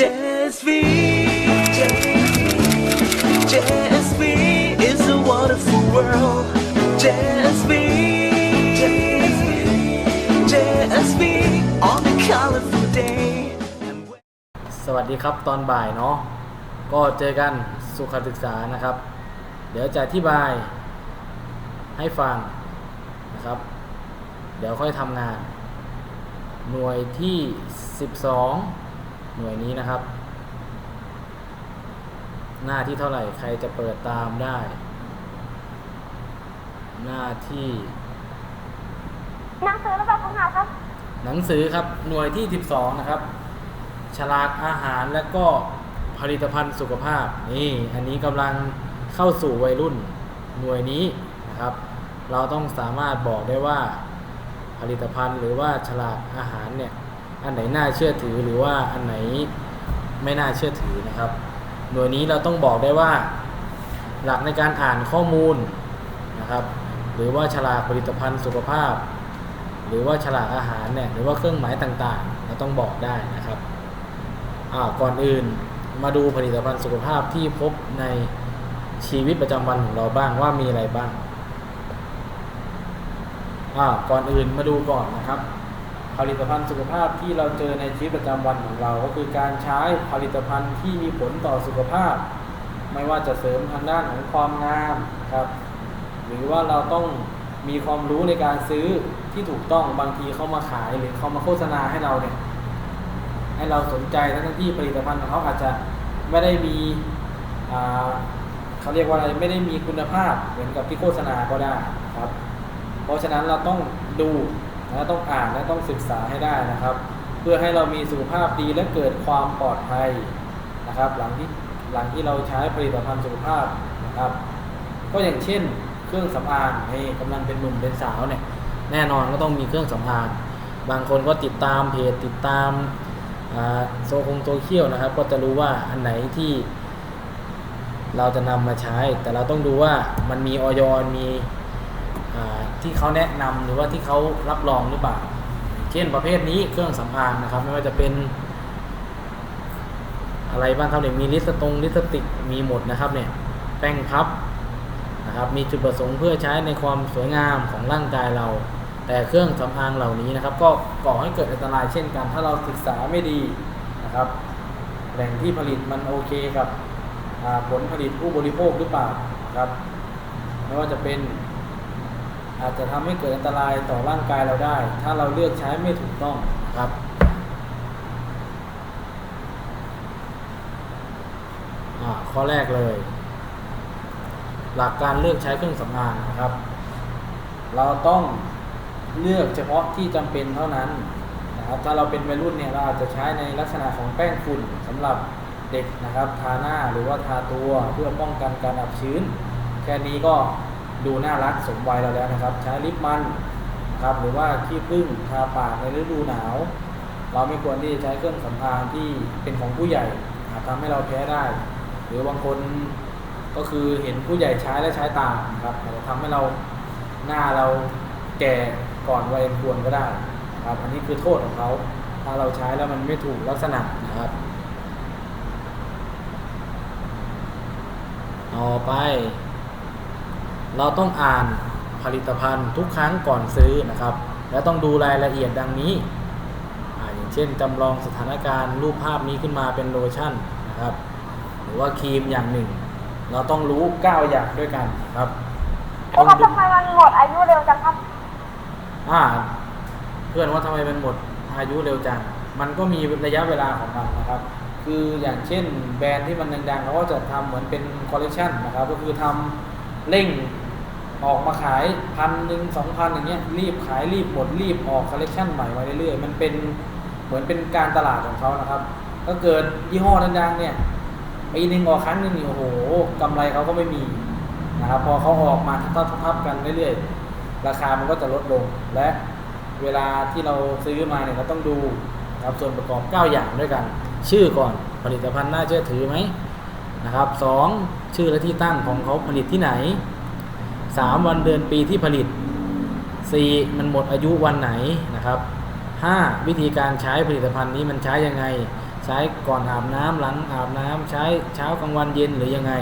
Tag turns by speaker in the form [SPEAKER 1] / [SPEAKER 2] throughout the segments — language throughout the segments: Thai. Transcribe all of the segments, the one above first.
[SPEAKER 1] JSV JSV is a wonderful world JSV JSV on a colorful day
[SPEAKER 2] สวัสดีครับตอนบ่ายเนาะก็เจอกันสุขศึกษานะครับ เดี๋ยวจะอธิบายให้ฟังนะครับ เดี๋ยวค่อยทำงาน หน่วยที่ 12 หน่วยนี้นะครับ หน้าที่เท่าไหร่ใครจะเปิดตามได้ หน้าที่
[SPEAKER 3] หนังสือระดับของหาครับ
[SPEAKER 2] หนังสือครับหน่วยที่ 12 นะครับ ฉลากอาหารและก็ผลิตภัณฑ์สุขภาพนี่อันนี้กำลังเข้าสู่วัยรุ่นหน่วยนี้นะครับ เราต้องสามารถบอกได้ว่าผลิตภัณฑ์หรือว่าฉลากอาหารเนี่ย อันไหนน่าเชื่อถือหรือว่าอันไหนไม่น่าเชื่อถือนะครับ หน่วยนี้เราต้องบอกได้ว่า หลักในการอ่านข้อมูลนะครับ หรือว่าฉลากผลิตภัณฑ์สุขภาพ หรือว่าฉลากอาหารเนี่ยหรือว่าเครื่องหมายต่างๆ เราต้องบอกได้นะครับอ่าก่อนอื่นมาดูผลิตภัณฑ์สุขภาพที่พบในชีวิตประจำวันของเราบ้างว่ามีอะไรบ้างอ่าก่อนอื่นมาดูก่อนนะครับ ผลิตภัณฑ์สุขภาพที่เราเจอในชีวิตประจำวันของเรา ก็คือการใช้ผลิตภัณฑ์ที่มีผลต่อสุขภาพ ไม่ว่าจะเสริมทางด้านของความงามครับ หรือว่าเราต้องมีความรู้ในการซื้อที่ถูกต้องบางทีเขามาขายหรือเขามาโฆษณาให้เราเนี่ยให้เราสนใจทั้งที่ผลิตภัณฑ์ของเขาอาจจะไม่ได้มีเขาเรียกว่าอะไรไม่ได้มีคุณภาพเหมือนกับที่โฆษณาก็ได้ครับ เพราะฉะนั้นเราต้องดู และต้องอ่านและต้องศึกษาให้ได้นะครับ เพื่อให้เรามีสุขภาพดีและเกิดความปลอดภัยนะครับ หลังที่หลังที่เราใช้ผลิตภัณฑ์สุขภาพนะครับ ก็อย่างเช่น เครื่องสำอางนี่กำลังเป็นหนุ่มเป็นสาวเนี่ยแน่นอนก็ต้องมีเครื่องสำอางบางคนก็ติดตามเพจติดตามโซคงโซเชียลนะครับ ก็จะรู้ว่าอันไหนที่เราจะนำมาใช้ แต่เราต้องดูว่ามันมีออยมี ที่เขาแนะนำหรือว่าที่เขารับรองหรือเปล่า เช่นประเภทนี้เครื่องสำอางนะครับ ไม่ว่าจะเป็น อะไรบ้างครับเนี่ยมีลิสตรงลิสติกมีหมดนะครับเนี่ยแป้งพับนะครับมีจุดประสงค์เพื่อใช้ในความสวยงามของร่างกายเรา แต่เครื่องสำอางเหล่านี้นะครับ ก็ก่อให้เกิดอันตรายเช่นกัน ถ้าเราศึกษาไม่ดีนะครับ แหล่งที่ผลิตมันโอเคกับผลผลิตผู้บริโภคหรือเปล่าครับไม่ว่าจะเป็น อาจจะทำให้เกิดอันตรายต่อร่างกายเราได้ ถ้าเราเลือกใช้ไม่ถูกต้องครับอ่าข้อแรกเลย หลักการเลือกใช้เครื่องสำอางนะครับ เราต้องเลือกเฉพาะที่จำเป็นเท่านั้นนะครับ ถ้าเราเป็นวัยรุ่นเนี่ยเราอาจจะใช้ในลักษณะของแป้งฝุ่นสำหรับเด็กนะครับ ทาหน้าหรือว่าทาตัวเพื่อป้องกันการอับชื้น แค่นี้ก็ ดูน่ารักสมวัยเราแล้วนะครับ ใช้ลิปมันครับหรือว่าขี้ผึ้งทาปากในฤดูหนาว เราไม่ควรที่จะใช้เครื่องสำอางที่เป็นของผู้ใหญ่อาจทำให้เราแพ้ได้ หรือบางคนก็คือเห็นผู้ใหญ่ใช้และใช้ตามนะครับอาจจะทำให้เราหน้าเราแก่ก่อนวัยควรก็ได้ครับอันนี้คือโทษของเขาถ้าเราใช้แล้วมันไม่ถูกลักษณะนะครับต่อไป เราต้องอ่านผลิตภัณฑ์ทุกครั้งก่อนซื้อนะครับ และต้องดูรายละเอียดดังนี้อาอย่างเช่นจำลองสถานการณ์รูปภาพนี้ขึ้นมาเป็นโลชั่นนะครับ หรือว่าครีมอย่างหนึ่ง เราต้องรู้ 9 อย่างด้วยกันครับ
[SPEAKER 3] แล้วครับทำไมมันหมดอายุเร็วจังครับ
[SPEAKER 2] อ่าเพื่อนว่าทำไมมันหมดอายุเร็วจัง มันก็มีระยะเวลาของมันนะครับ คืออย่างเช่นแบรนด์ที่มันดังๆเขาก็จะทำเหมือนเป็นคอลเลคชันนะครับ ก็คือทำเร่ง ออกมาขายพันหนึ่งสองพันอย่างเงี้ยรีบขายรีบหมดรีบออกคอลเลคชันใหม่มาเรื่อยๆ มันเป็นเหมือนเป็นการตลาดของเขานะครับถ้าเกิดยี่ห้อดังๆเนี่ยปีหนึ่งออกครั้งหนึงนี่โอ้โหกำไรเขาก็ไม่มีนะครับพอเขาออกมาทับๆกันเรื่อยๆ ราคามันก็จะลดลง และเวลาที่เราซื้อมาเนี่ยเราต้องดูนะครับส่วนประกอบ 9 อย่างด้วยกัน ชื่อก่อนผลิตภัณฑ์น่าเชื่อถือไหมนะครับสองชื่อและที่ตั้งของเขาผลิตที่ไหน 3วันเดือนปีที่ผลิต4มันหมดอายุวันไหนนะครับ5วิธีการใช้ผลิตภัณฑ์นี้มันใช้ยังไงสช้ก่อนอาบน้ำหลังอาบน้ำใช้เช้ากลางวันเย็นหรือยังไง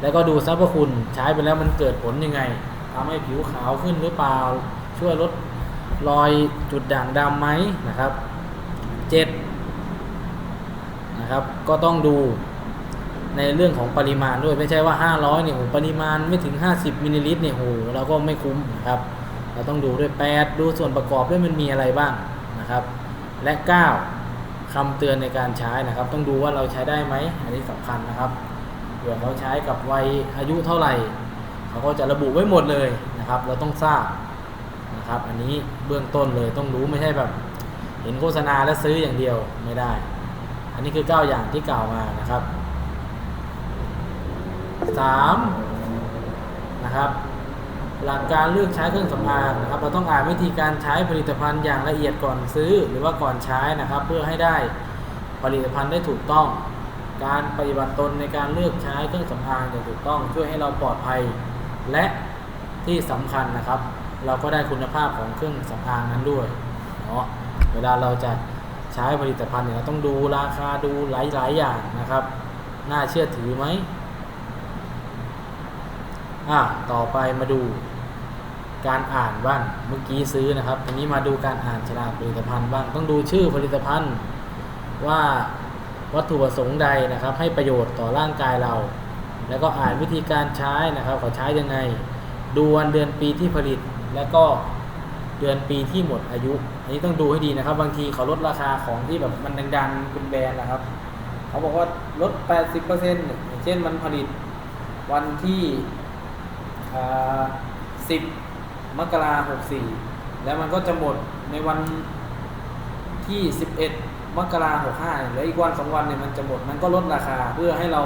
[SPEAKER 2] แล้วก็ดูสรรพคุณใช้ไปแล้วมันเกิดผลยังไงทำให้ผิวขาวขึ้นหรือเปล่า ช่วยลดรอยจุดด่างดำไหมนะครับเจ็ดนะครับก็ต้องดู ในเรื่องของปริมาณด้วยไม่ใช่ว่า 500เนี่ยโหปริมาณไม่ถึง 50มิลลิลิตรเนี่ยโหเราก็ไม่คุ้มนะครับ เราต้องดูด้วย 8 ดูส่วนประกอบด้วยมันมีอะไรบ้างนะครับ และ 9คำเตือนในการใช้นะครับ ต้องดูว่าเราใช้ได้ไหมอันนี้สำคัญนะครับเผื่อเขาใช้กับวัยอายุเท่าไหร่ เขาก็จะระบุไว้หมดเลยนะครับ เราต้องทราบนะครับ อันนี้เบื้องต้นเลยต้องรู้ไม่ใช่แบบ เห็นโฆษณาแล้วซื้ออย่างเดียวไม่ได้ อันนี้คือ 9 อย่างที่กล่าวมานะครับ 3. นะครับหลักการเลือกใช้เครื่องสำอางนะครับเราต้องอ่านวิธีการใช้ผลิตภัณฑ์อย่างละเอียดก่อนซื้อ หรือว่าก่อนใช้นะครับ เพื่อให้ได้ผลิตภัณฑ์ได้ถูกต้อง การปฏิบัติตนในการเลือกใช้เครื่องสำอางอย่างถูกต้อง ช่วยให้เราปลอดภัยและที่สำคัญนะครับ เราก็ได้คุณภาพของเครื่องสำอางนั้นด้วยเนาะเวลาเราจะใช้ผลิตภัณฑ์เนี่ยเราต้องดูราคาดูหลายๆอย่างนะครับ น่าเชื่อถือไหม อะต่อไปมาดูการอ่านบ้างเมื่อกี้ซื้อนะครับทีนี้มาดูการอ่านฉลากผลิตภัณฑ์บ้างต้องดูชื่อผลิตภัณฑ์ ว่าวัตถุประสงค์ใดนะครับ ให้ประโยชน์ต่อร่างกายเรา แล้วก็อ่านวิธีการใช้นะครับเขาใช้ยังไง ดูวันเดือนปีที่ผลิต แล้วก็เดือนปีที่หมดอายุ อันนี้ต้องดูให้ดีนะครับ บางทีเขาลดราคาของที่แบบมันดังๆเป็นแบรนด์นะครับ เขาบอกว่าลด 80%อย่างเช่นมันผลิตวันที่ อ่า10มกราหกสี่แล้วมันก็จะหมดในวันที่11มกราหกห้าเหลืออีกวันสองวันเนี่ยมันจะหมดมันก็ลดราคาเพื่อให้เรา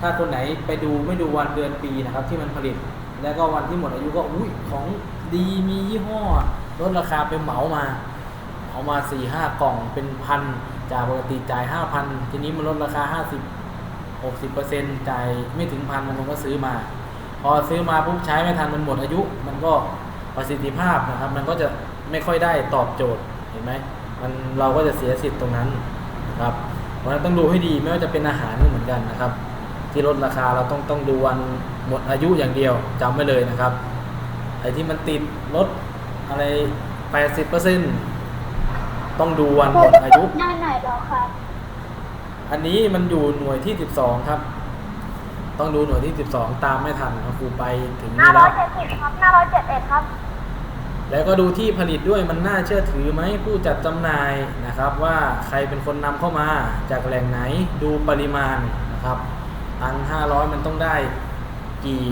[SPEAKER 2] ถ้าคนไหนไปดูไม่ดูวันเดือนปีนะครับ ที่มันผลิต แล้วก็วันที่หมดอายุก็อุ้ยของดีมียี่ห้อลดราคาไปเหมามาเอามาสี่ห้ากล่องเป็นพันจากปกติจ่ายห้าพันทีนี้มันลดราคาห้าสิบหกสิบเปอร์เซ็นต์จ่ายไม่ถึงพันมันก็ซื้อมา พอซื้อมาปุ๊บใช้ไม่ทันมันหมดอายุ มันก็ประสิทธิภาพนะครับ มันก็จะไม่ค่อยได้ตอบโจทย์เห็นไหมมันเราก็จะเสียสิทธิ์ตรงนั้นนะครับเพราะฉะนั้นต้องดูให้ดีไม่ว่าจะเป็นอาหารก็เหมือนกันนะครับ ที่ลดราคาเราต้องต้องดูวันหมดอายุอย่างเดียวจำไว้เลยนะครับไอ้ที่มันติดลดอะไรแปดสิบเปอร์เซ็นต์ต้องดูวันหมดอายุ
[SPEAKER 3] หน้าไหนเหรอครับ
[SPEAKER 2] อันนี้มันอยู่หน่วยที่ 12 ครับ ต้องดูหน่วยที่ 12 ตามไม่ทันครับครูไปถึง
[SPEAKER 3] หน้า
[SPEAKER 2] นี่
[SPEAKER 3] ร้
[SPEAKER 2] แล้
[SPEAKER 3] อ
[SPEAKER 2] วย
[SPEAKER 3] เจ็ดสิบครับหน้าร้อยเจ็ดเอ็ดครับ
[SPEAKER 2] แล้วก็ดูที่ผลิตด้วยมันน่าเชื่อถือไหมผู้จัดจำหน่ายนะครับ ว่าใครเป็นคนนำเข้ามาจากแหล่งไหนดูปริมาณนะครับตังห้าร้อยมันต้องได้กี่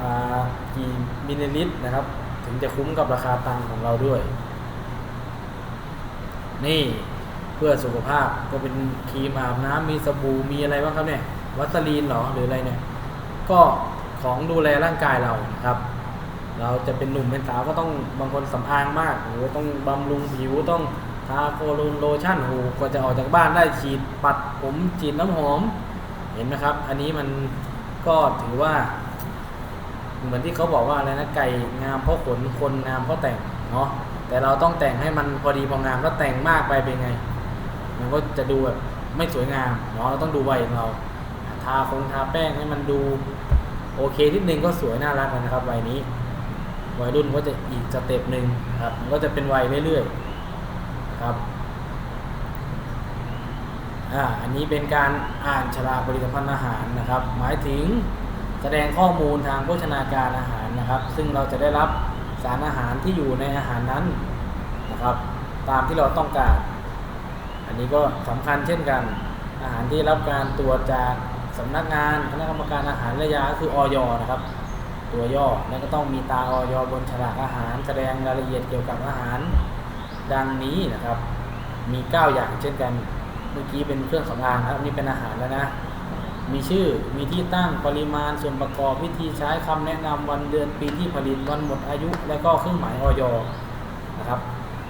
[SPEAKER 2] อ่ากี่มิลลิลิตรนะครับ ถึงจะคุ้มกับราคาตังค์ของเราด้วย นี่เพื่อสุขภาพก็เป็นครีมอาบน้ำมีสบู่มีอะไรบ้างครับเนี่ย วัสลีนหรอหรืออะไรเนี่ย ก็ของดูแลร่างกายเรานะครับ เราจะเป็นหนุ่มเป็นสาวก็ต้องบางคนสำอางมากโอ้โหต้องบำรุงผิวต้องทาโคลูนโลชั่นโอ้โหกว่าจะออกจากบ้านได้ฉีดปัดผมฉีดน้ำหอม เห็นไหมครับ อันนี้มันก็ถือว่า เหมือนที่เขาบอกว่าอะไรนะไก่งามเพราะขนคนงามเพราะแต่งเนาะแต่เราต้องแต่งให้มันพอดีพองามถ้าแต่งมากไปเป็นไง มันก็จะดูแบบไม่สวยงามเนาะเราต้องดูวัยของเราาคงทาแป้งให้มันดูโอเคนิดนึงก็สวยน่ารักนะครับวัยนี้ วัยรุ่นก็จะอีกสเต็ปหนึ่งครับมันก็จะเป็นวัยเรื่อยๆครับอ่าอันนี้เป็นการอ่านฉลากผลิตภัณฑ์อาหารนะครับ หมายถึงแสดงข้อมูลทางโภชนาการอาหารนะครับ ซึ่งเราจะได้รับสารอาหารที่อยู่ในอาหารนั้นนะครับ ตามที่เราต้องการ อันนี้ก็สำคัญเช่นกัน อาหารที่รับการตรวจจาก สำนักงานคณะกรรมการอาหารและยาคือออยนะครับ ตัวย่อแล้วก็ต้องมีตาออยบนฉลากอาหารแสดงรายละเอียดเกี่ยวกับอาหาร ดังนี้นะครับ มี 9 อย่างเช่นกันเมื่อกี้เป็นเครื่องสำอางครับนี่เป็นอาหารแล้วนะมีชื่อ มีที่ตั้ง ปริมาณ ส่วนประกอบ วิธีใช้คำแนะนำวันเดือนปีที่ผลิต วันหมดอายุ และก็เครื่องหมายออยนะครับ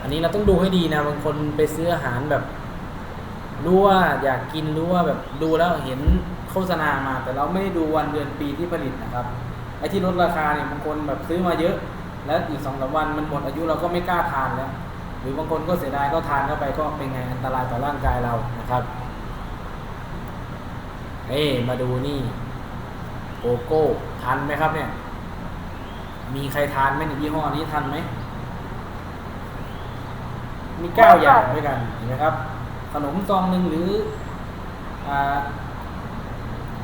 [SPEAKER 2] อันนี้เราต้องดูให้ดีนะ บางคนไปซื้ออาหารแบบ รู้ว่าอยากกิน รู้ว่าแบบดูแล้วเห็น โฆษณามา แต่เราไม่ดูวันเดือนปีที่ผลิตนะครับไอ้ที่ลดราคาเนี่ยบางคนแบบซื้อมาเยอะ แล้วอีกสองสามวันมันหมดอายุเราก็ไม่กล้าทานแล้ว หรือบางคนก็เสียดายก็ทานเข้าไปก็เป็นไงอันตรายต่อร่างกายเรานะครับเอ้มาดูนี่โกโก้ทันไหมครับเนี่ย มีใครทานไหมในยี่ห้อนี้ทันไหมมีเก้าอย่างด้วยกันเห็นไหมครับ ขนมซองหนึ่งหรืออ่า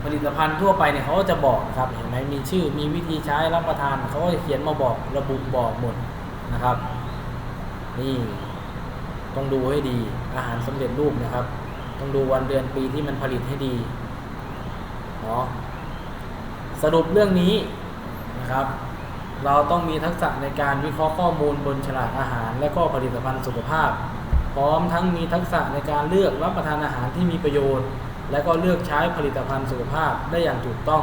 [SPEAKER 2] ผลิตภัณฑ์ทั่วไปเนี่ยเขาก็จะบอกนะครับเห็นไหมมีชื่อมีวิธีใช้รับประทานเขาก็จะเขียนมาบอกระบุบอกหมดนะครับ นี่ต้องดูให้ดีอาหารสำเร็จรูปนะครับ ต้องดูวันเดือนปีที่มันผลิตให้ดีเนาะสรุปเรื่องนี้นะครับ เราต้องมีทักษะในการวิเคราะห์ข้อมูลบนฉลากอาหาร และก็ผลิตภัณฑ์สุขภาพ พร้อมทั้งมีทักษะในการเลือกรับประทานอาหารที่มีประโยชน์ และก็เลือกใช้ผลิตภัณฑ์สุขภาพได้อย่างถูกต้อง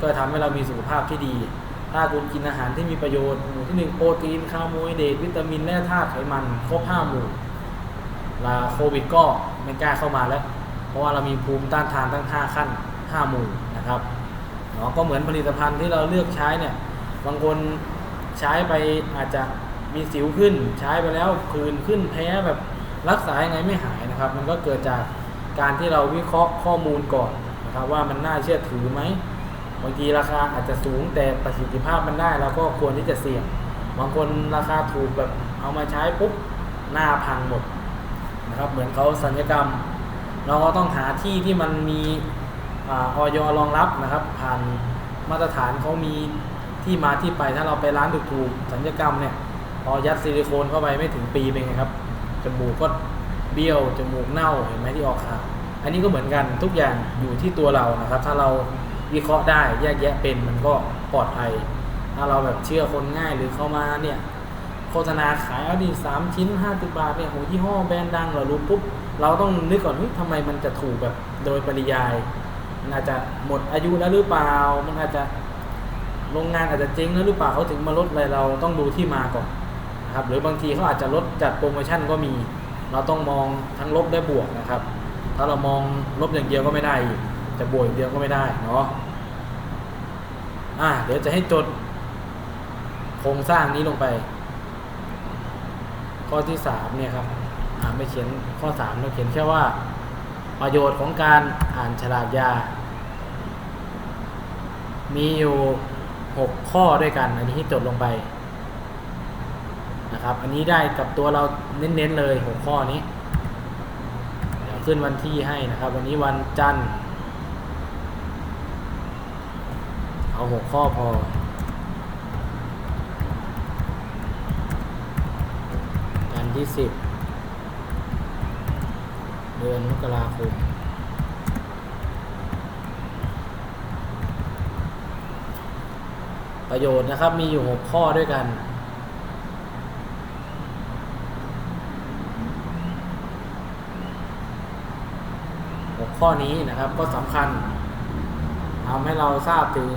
[SPEAKER 2] ก็ทำให้เรามีสุขภาพที่ดี ถ้าคุณกินอาหารที่มีประโยชน์หมู่ที่หนึ่งโปรตีนคาร์โบไฮเดรตวิตามินแร่ธาตุไขมันครบห้าหมู่ลาโควิดก็ไม่กล้าเข้ามาแล้ว เพราะว่าเรามีภูมิต้านทานทั้งห้าขั้นห้าหมู่นะครับเนาะก็เหมือนผลิตภัณฑ์ที่เราเลือกใช้เนี่ยบางคนใช้ไปอาจจะมีสิวขึ้น ใช้ไปแล้วผื่นขึ้นแพ้แบบรักษายังไงไม่หายนะครับ มันก็เกิดจาก การที่เราวิเคราะห์ข้อมูลก่อนนะครับว่ามันน่าเชื่อถือไหมบางทีราคาอาจจะสูงแต่ประสิทธิภาพมันได้เราก็ควรที่จะเสี่ยง บางคนราคาถูกแบบเอามาใช้ปุ๊บหน้าพังหมดนะครับเหมือนเขาสัญญกรรม เราก็ต้องหาที่ที่มันมีอออยรองรับนะครับ ผ่านมาตรฐานเขามีที่มาที่ไปถ้าเราไปร้านถูกๆสัญญกรรมเนี่ยพอยัดซิลิโคนเข้าไปไม่ถึงปีเป็นไงครับจมูกก็ เบี้ยวจมูกเน่าเห็นไหมที่ออกข่าวอันนี้ก็เหมือนกันทุกอย่างอยู่ที่ตัวเรานะครับ ถ้าเราวิเคราะห์ได้แยกแยะเป็นมันก็ปลอดภัย ถ้าเราแบบเชื่อคนง่ายหรือเข้ามาเนี่ยโฆษณาขายเอาดีสามชิ้นห้าสิบาทเนี่ยโหยี่ห้อแบรนด์ดังเรารู้ปุ๊บเราต้องนึกก่อนเฮ้ยทำไมมันจะถูกแบบโดยปริยาย มันอาจจะหมดอายุแล้วหรือเปล่า มันอาจจะโรงงานอาจจะเจ๊งแล้วหรือเปล่าเขาถึงมาลดอะไรเราต้องดูที่มาก่อนนะครับหรือบางทีเขาอาจจะลดจัดโปรโมชั่นก็มี เราต้องมองทั้งลบและบวกนะครับ ถ้าเรามองลบอย่างเดียวก็ไม่ได้จะบวกอย่างเดียวก็ไม่ได้เนาะอะเดี๋ยวจะให้จดโครงสร้างนี้ลงไป ข้อที่สามเนี่ยครับอ่าไม่เขียนข้อสามเราเขียนแค่ว่า ประโยชน์ของการอ่านฉลากยา มีอยู่หกข้อด้วยกัน อันนี้ที่จดลงไป นะครับ อันนี้ได้กับตัวเราเน้นๆเลยหกข้อนี้ เดี๋ยวขึ้นวันที่ให้นะครับ วันนี้วันจันทร์ เอาหกข้อพอวันที่สิบเดือนมกราคมประโยชน์นะครับมีอยู่หกข้อด้วยกัน ข้อนี้นะครับก็สำคัญทำให้เราทราบถึง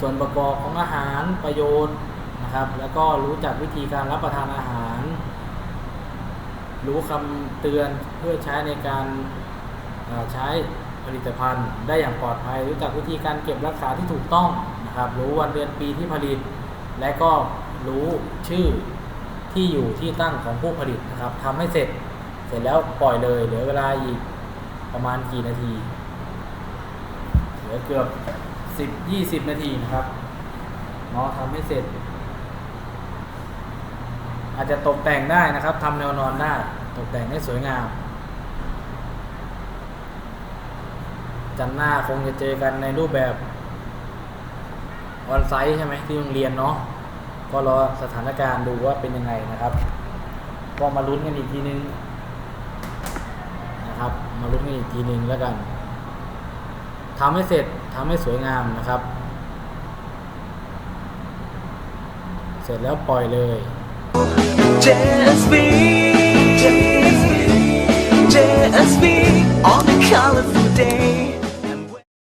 [SPEAKER 2] ส่วนประกอบของอาหารประโยชน์นะครับ แล้วก็รู้จักวิธีการรับประทานอาหาร รู้คำเตือนเพื่อใช้ในการใช้ผลิตภัณฑ์ ได้อย่างปลอดภัย รู้จักวิธีการเก็บรักษาที่ถูกต้องนะครับ รู้วันเดือนปีที่ผลิต และก็รู้ชื่อที่อยู่ที่ตั้งของผู้ผลิตนะครับทำให้เสร็จเสร็จแล้วปล่อยเลยเหลือเวลาอีก ประมาณกี่นาทีเหลือเกือบสิบยี่สิบนาทีนะครับเนาะทำให้เสร็จ อาจจะตกแต่งได้นะครับทำแนวนอนได้ ตกแต่งให้สวยงามจันหน้าคงจะเจอกันในรูปแบบออนไซต์ใช่ไหมที่โรงเรียนเนาะก็รอสถานการณ์ดูว่าเป็นยังไงนะครับ ก็มาลุ้นกันอีกทีนึง นะครับ มาลุ้นกันอีกทีหนึ่งแล้วกันทำให้เสร็จทำให้สวยงามนะครับ เสร็จแล้วปล่อยเลย
[SPEAKER 1] JSB JSB on a colorful day